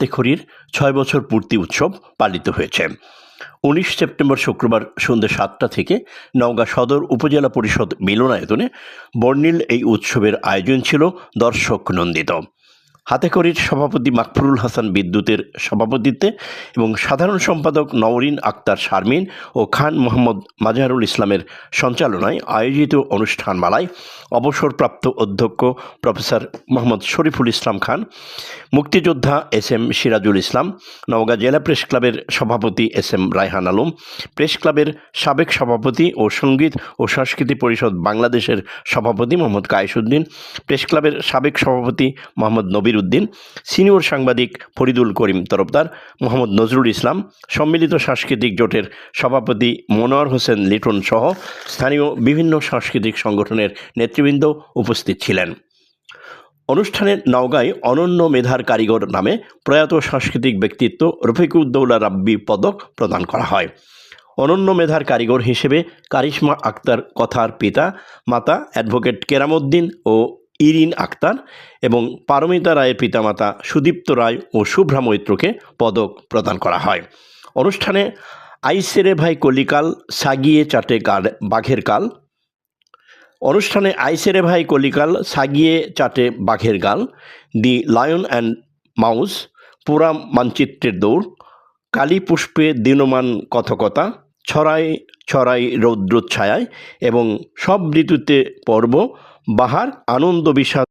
তেখরির ছয় বছর পূর্তি উৎসব পালিত হয়েছে। উনিশ সেপ্টেম্বর শুক্রবার সন্ধ্যে সাতটা থেকে নওগাঁ সদর উপজেলা পরিষদ মিলনায়তনে বর্ণিল এই উৎসবের আয়োজন ছিল দর্শক নন্দিত হাতেখড়ির সভাপতি মাকফুরুল হাসান বিদ্যুতের সভাপতিত্বে এবং সাধারণ সম্পাদক নওরিন আক্তার শারমিন ও খান মোহাম্মদ মাজাহারুল ইসলামের সঞ্চালনায় আয়োজিত অনুষ্ঠানমালায় অবসরপ্রাপ্ত অধ্যক্ষ প্রফেসর মোহাম্মদ শরীফুল ইসলাম খান, মুক্তিযোদ্ধা এস এম সিরাজুল ইসলাম, নওগাঁ জেলা প্রেস ক্লাবের সভাপতি S M Raihan Alam, press ক্লাবের সাবেক সভাপতি ও সংগীত ও সংস্কৃতি পরিষদ বাংলাদেশের সভাপতি মোহাম্মদ কায়েসুদ্দিন, প্রেস ক্লাবের সাবেক সভাপতি মোহাম্মদ নবির উদ্দিন সিনিয়র সাংবাদিক ফরিদুল করিম তরফদার, মোহাম্মদ নজরুল ইসলাম, সম্মিলিত সাংস্কৃতিক জোটের সভাপতি মনোয়ার হোসেন লিটন সহ স্থানীয় বিভিন্ন সাংস্কৃতিক সংগঠনের নেতৃবৃন্দ উপস্থিত ছিলেন। অনুষ্ঠানে নওগাঁয় অনন্য মেধার কারিগর নামে প্রয়াত সাংস্কৃতিক ব্যক্তিত্ব রফিকুদ্দৌলা রাব্বি পদক প্রদান করা হয়। অনন্য মেধার কারিগর হিসেবে কারিশমা আক্তার কথার পিতা, মাতা অ্যাডভোকেট কেরামউদ্দিন ও ইরিন আক্তার এবং পারমিতা রায়ের পিতামাতা সুদীপ্ত রায় ও শুভ্রা মৈত্রকে পদক প্রদান করা হয়। অনুষ্ঠানে আইসেরে ভাই কলিকাল, সাগিয়ে চাটে কাল বাঘের কাল। অনুষ্ঠানে আইসেরে ভাই কলিকাল, সাগিয়ে চাটে বাঘের গাল, দি লায়ন অ্যান্ড মাউস, পুরা মানচিত্রের দৌড় কালী পুষ্পে দিনমান কথকতা ছড়াই ছড়াই রৌদ্রচ্ছায়ায় এবং সব ঋতুতে পর্ব বাহার আনন্দ বিষাদ